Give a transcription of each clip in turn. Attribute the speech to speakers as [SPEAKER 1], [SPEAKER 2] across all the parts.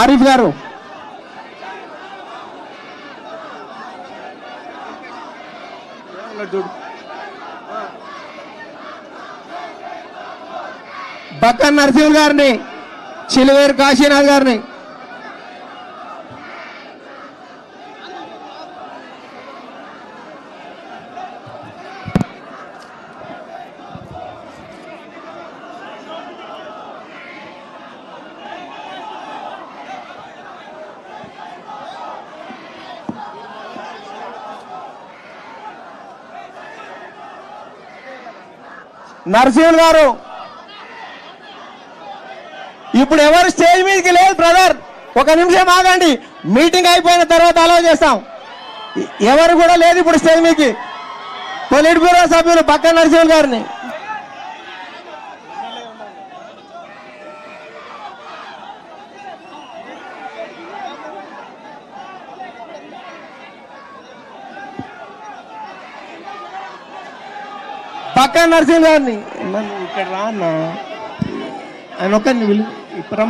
[SPEAKER 1] ఆరిఫ్ గారు. బక్క నరసింహులు గారిని చిలువేరు కాశీనాథ్ గారిని. నరసింహులు గారు. ఇప్పుడు ఎవరు స్టేజ్ మీదకి లేదు బ్రదర్? ఒక నిమిషం ఆగండి. మీటింగ్ అయిపోయిన తర్వాత అలౌ చేస్తాం. ఎవరు కూడా లేదు ఇప్పుడు స్టేజ్ మీదకి. పొలిట్ బ్యూరో సభ్యులు పక్క నరసింహులు గారిని. పక్క నరసింహులు గారిని. నన్ను ఇక్కడ రా అన్న. ఆయన ఒక విలు ఇప్పుడు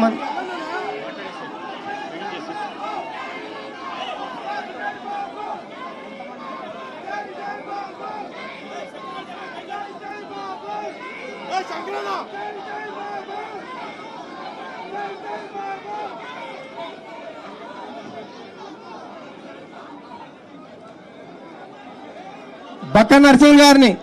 [SPEAKER 1] బక్క నరసింహులు గారిని.